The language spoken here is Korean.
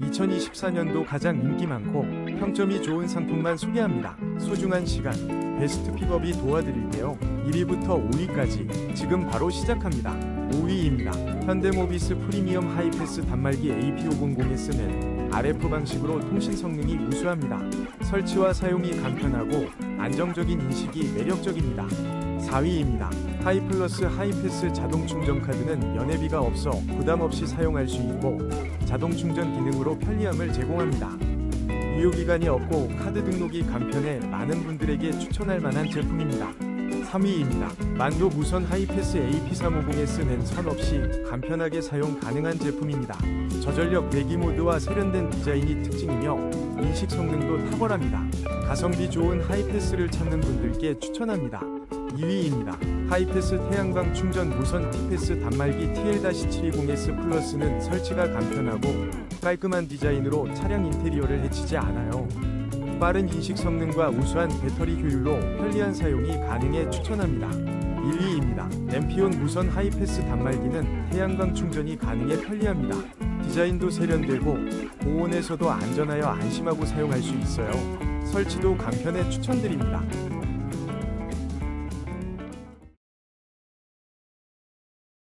2024년도 가장 인기 많고 평점이 좋은 상품만 소개합니다. 소중한 시간, 베스트 픽업이 도와드릴게요. 1위부터 5위까지 지금 바로 시작합니다. 5위입니다. 현대모비스 프리미엄 하이패스 단말기 AP500S는 RF 방식으로 통신 성능이 우수합니다. 설치와 사용이 간편하고 안정적인 인식이 매력적입니다. 4위입니다. 하이플러스 하이패스 자동 충전 카드는 연회비가 없어 부담 없이 사용할 수 있고 자동 충전 기능으로 편리함을 제공합니다. 유효기간이 없고 카드 등록이 간편해 많은 분들에게 추천할 만한 제품입니다. 3위입니다. 만도 무선 하이패스 AP350S는 선 없이 간편하게 사용 가능한 제품입니다. 저전력 배기 모드와 세련된 디자인이 특징이며 인식 성능도 탁월합니다. 가성비 좋은 하이패스를 찾는 분들께 추천합니다. 2위입니다. 하이패스 태양광 충전 무선 T패스 단말기 TL-720S 플러스는 설치가 간편하고 깔끔한 디자인으로 차량 인테리어를 해치지 않아요. 빠른 인식 성능과 우수한 배터리 효율로 편리한 사용이 가능해 추천합니다. 1위입니다. 램피온 무선 하이패스 단말기는 태양광 충전이 가능해 편리합니다. 디자인도 세련되고 고온에서도 안전하여 안심하고 사용할 수 있어요. 설치도 간편해 추천드립니다.